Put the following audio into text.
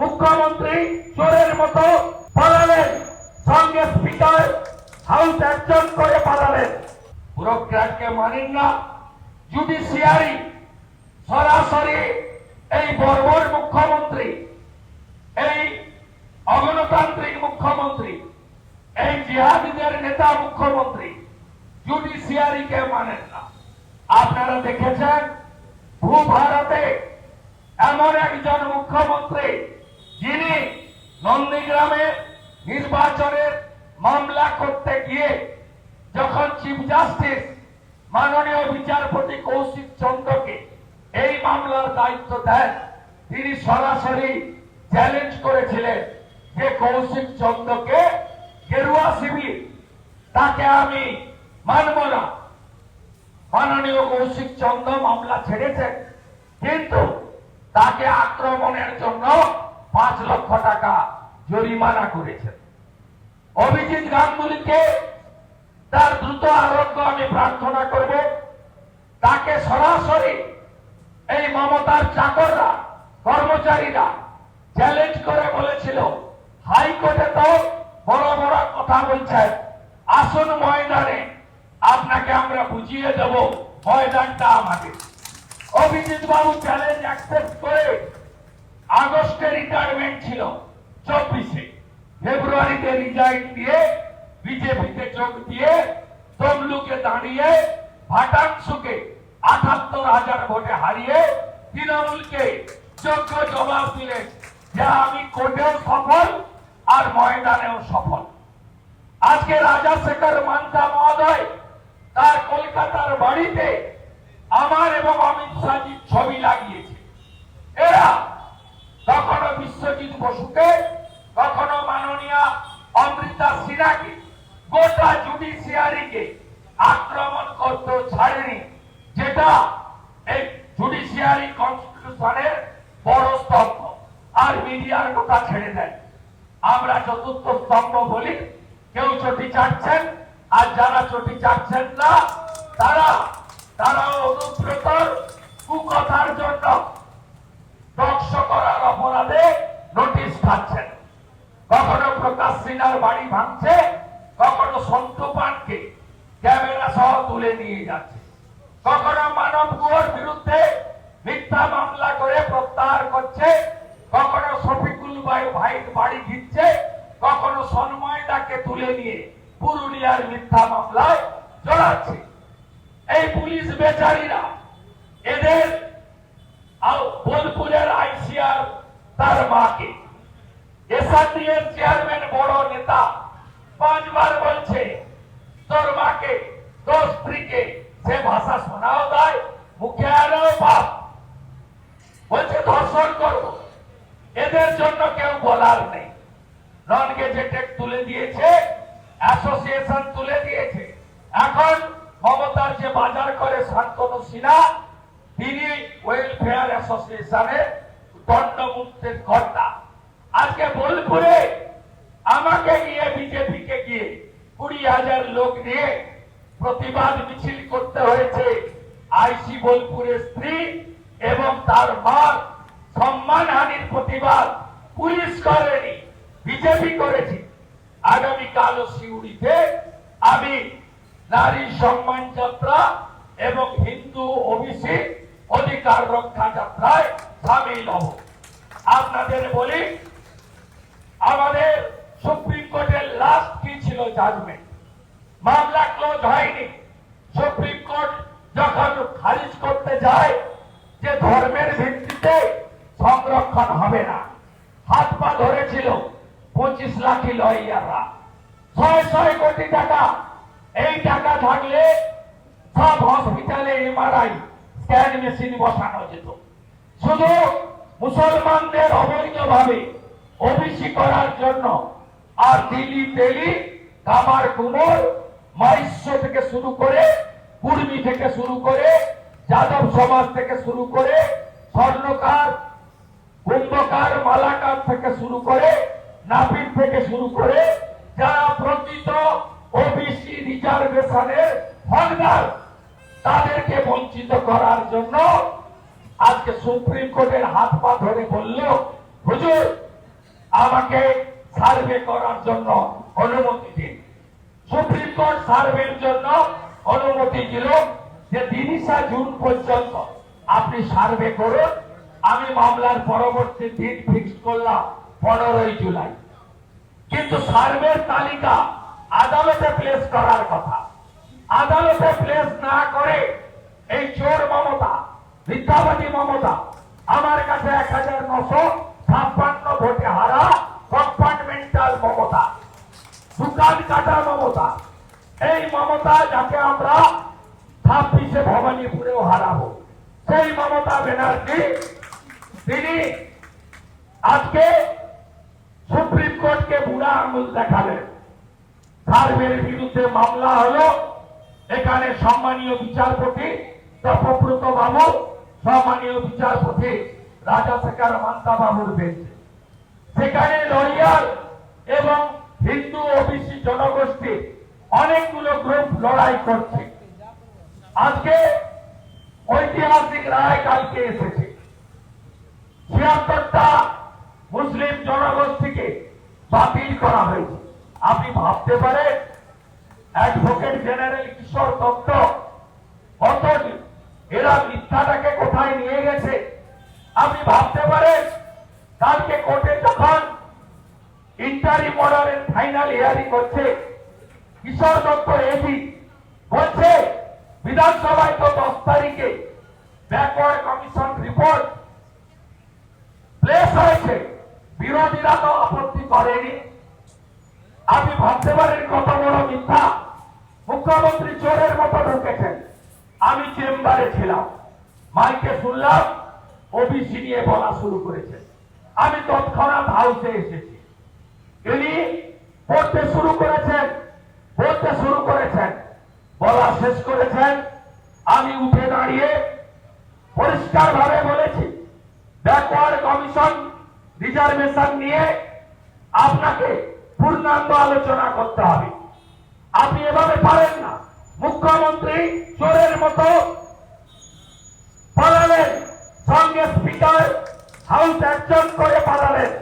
মুখ্যমন্ত্রী চোরের মতো পালালেন। সঙ্গে স্পিকার হাউস একজন করে পালালেন। ব্যুরোক্র্যাটকে মানেন না। জুডিশিয়ারি সরাসরি এই বর্বর মুখ্যমন্ত্রী, এই অগণতান্ত্রিক মুখ্যমন্ত্রী, এই জিহাদিদের নেতা মুখ্যমন্ত্রী জুডিশিয়ারিকে মানেন না। আপনারা দেখেছেন ভূ ভারতে এমন একজন মুখ্যমন্ত্রী যিনি নন্দীগ্রামে নির্বাচনের মামলা করতে গিয়ে যখন চিফ জাস্টিস মাননীয় বিচারপতি কৌশিক চন্দ্রকে এই মামলার দায়িত্ব দেন, তিনি সরাসরি চ্যালেঞ্জ করেছিলেন যে কৌশিক চন্দ্রকে গেরুয়া শিবির তাকে আমি মানব না। মাননীয় কৌশিক চন্দ্র মামলা ছেড়েছেন, কিন্তু তাকে আক্রমণের জন্য পাঁচ লক্ষ টাকা জরিমানা করেছেন। অভিজিৎ গাঙ্গুলিকে তার দ্রুত আরোগ্য আমি প্রার্থনা করব। তাকে সরাসরি এই মমতার চাকররা, কর্মচারীরা চ্যালেঞ্জ করে বলেছিল, হাইকোর্টে তো বড় বড় কথা বলছেন। আসুন ময়দানে, আপনাকে আমরা বুঝিয়ে দেব ময়দানটা আমাদের। অভিজিৎ বাবু চ্যালেঞ্জ অ্যাকসেপ্ট করে আগস্টে রিটায়ারমেন্ট ছিল, চব্বিশে। ফেব্রুয়ারিতে রিজাইন দিয়ে, বিজেপিতে যোগ দিয়ে, তমলুকে দাঁড়িয়ে, ভাটাংশুকে আটাত্তর হাজার ভোটে হারিয়ে, তৃণমূলকে যোগ্য জবাব দিলেন যে আমি কোর্টেও সফল আর ময়দানেও সফল। আজকে রাজা শেখর মান্তা মহোদয় তার কলকাতার বাড়িতে আমার এবং অমিত শাহজির ছবি লাগিয়েছে। এরা বিশ্বজিৎ বসুকে, কখনো মাননীয় অমৃতা সিনহাকে, গোটা জুডিশিয়ারিকে আক্রমণ করতে ছাড়েনি, যেটা এই জুডিশিয়ারি কনস্টিটিউশনের বড় স্তম্ভ। আর মিডিয়ার কথা ছেড়ে দেয়। আমরা চতুর্থ স্তম্ভ বলি, কেউ চটি চাটছেন, আর যারা চটি চাটছেন না, তারা তারা অনুব্রতর কুকথার জন্য ধ্বংস করার অপরাধে খাচ্ছেন কখনো প্রকাশ সিনহার বাড়ি ভাঙছে, কখনো সন্তু পানকে ক্যামেরা সহ তুলে নিয়ে যাচ্ছে। কখনো মানব গুহর বিরুদ্ধে মিথ্যা মামলা করে প্রত্যাহার করছে, কখনো শফিকুল ভাই ভাই বাড়ি ঘিরছে কখনো সন্ময়দাকে তুলে নিয়ে পুরুলিয়ার মিথ্যা মামলায় জড়াচ্ছে। এই পুলিশ বেচারীরা, এদের বোলপুরের আইসিআর তার মাকে এসআরডিএর চেয়ারম্যান বড় নেতা পাঁচবার বলছে, তোর মাকে তোর স্ত্রীকে সে ভাষা শোনাও দেয় মুখে আনো বাপ। বলছে, ধর্ষণ করব। এদের জন্য কেউ বলার নেই। নন গেজেটেড তুলে দিয়েছে, অ্যাসোসিয়েশন তুলে দিয়েছে। এখন মমতার যে বাজার করে শান্তনু সিনহা, তিনি ওয়েলফেয়ার অ্যাসোসিয়েশনের দণ্ডমুক্তের কর্তা। আজকে বোলপুরে আমাকে গিয়ে বিজেপিকে গিয়ে কুড়ি হাজার লোক নিয়ে প্রতিবাদ মিছিল করতে হয়েছে। আইসি বোলপুরের স্ত্রী এবং তার মার সম্মানহানির প্রতিবাদ পুলিশ করেনি, বিজেপি করেছে। আগামীকাল সিউড়িতে আমি নারী সম্মান যাত্রা এবং হিন্দু ওবিসি অধিকার রক্ষা যাত্রায় সামিল হব। আপনাদের বলি আমাদের সুপ্রিম কোর্টের লাস্ট কি ছিল জাজমেন্ট মামলা ক্লোজ হয়নি। সুপ্রিম কোর্ট যখন খারিজ করতে যায় যে ধর্মের ভিত্তিতে সংরক্ষণ হবে না, হাত পা ধরেছিল পঁচিশ লাখি লয়াররা ছয় ছয় কোটি টাকা। এই টাকা থাকলে সব হসপিটালে এমআরআই স্ক্যান মেশিন বসানো যেত। শুধু মুসলমানদের অবৈধভাবে ওবিসি করার জন্য আর দিল্লি তেলি কামার কুমোর মাইশ্য থেকে শুরু করে, কুর্মি থেকে শুরু করে, যাদব সমাজ থেকে শুরু করে, স্বর্ণকার, কুম্ভকার, মালাকার থেকে শুরু করে, নাপিত থেকে শুরু করে, যারা প্রকৃত ওবিসি রিজার্ভেশনের হকদার, তাদেরকে বঞ্চিত করার জন্য আজকে সুপ্রিম কোর্টের হাত পা ধরে বলল, হুজুর, আমাকে সার্ভে করার জন্য অনুমতি দিন। সুপ্রিম কোর্ট সার্ভের জন্য অনুমতি দিল যে তিরিশা জুন পর্যন্ত আপনি সার্ভে করুন। আমি মামলার পরবর্তী দিন ফিক্স করলাম, পনেরোই জুলাই। কিন্তু সার্ভের তালিকা আদালতে প্লেস করার কথা। আদালতে প্লেস না করে এই চোর মমতা, মিথ্যাবাদী মমতা আমার কাছে এক হাজার নশো ছাপ্পান্ন ভোটে হারা কম্পার্টমেন্টাল মমতা। দোকান কাটা মমতা। এই মমতা যাকে আমরা ছাব্বিশে ভবানীপুরেও হারাবো। সেই মমতা ব্যানার্জি, তিনি আজকে সুপ্রিম কোর্টকে বুড়া আঙুল দেখালেন। সার্ভের বিরুদ্ধে মামলা হলো, এখানে সম্মানীয় বিচারপতি তপব্রত বাবু, সম্মানীয় বিচারপতি রাজাশেখর মান্তা বাবুর বেঞ্চে। সেখানে লরিয়ার এবং হিন্দু ওবিসি জনগোষ্ঠী অনেকগুলো গ্রুপ লড়াই করছে। আজকে ঐতিহাসিক রায় কালকে এসেছে। ছিয়াত্তরটা মুসলিম জনগোষ্ঠীকে বাতিল করা হয়েছে। আপনি ভাবতে পারেন অ্যাডভোকেট জেনারেল কিশোর দত্ত কত এরা মিথ্যাটাকে কোথায় নিয়ে গেছে আপনি ভাবতে পারেন কালকে কোর্টে যখন ইন্টারি মডারের ফাইনাল হিয়ারিং হচ্ছে কিশোর দত্ত এজি বলছে, বিধানসভায় তো দশ তারিখে ব্যাকওয়ার্ড কমিশন রিপোর্ট প্লেস হয়েছে। বিরোধীরা তো আপত্তি করেনি। আপনি ভাবতে পারেন কত বড় মিথ্যা। মুখ্যমন্ত্রী চোরের মতো ঢুকেছেন। আমি চেম্বারে ছিলাম। মাইকে শুনলাম ওবিসি নিয়ে বলা শুরু করেছে। আমি তৎক্ষণাৎ হাউসে এসেছি। ইনি শুরু করেছেন বলতে শুরু করেছেন বলা শেষ করেছেন আমি উঠে দাঁড়িয়ে পরিষ্কার ভাবে বলেছি ব্যাকওয়ার্ড কমিশন রিজার্ভেশন নিয়ে আপনাকে পূর্ণাঙ্গ আলোচনা করতে হবে। আপনি এভাবে পারেন না। মুখ্যমন্ত্রী চোরের মতো পালালেন। সঙ্গে স্পিকার, হাউস অ্যাকশন করে পালালেন।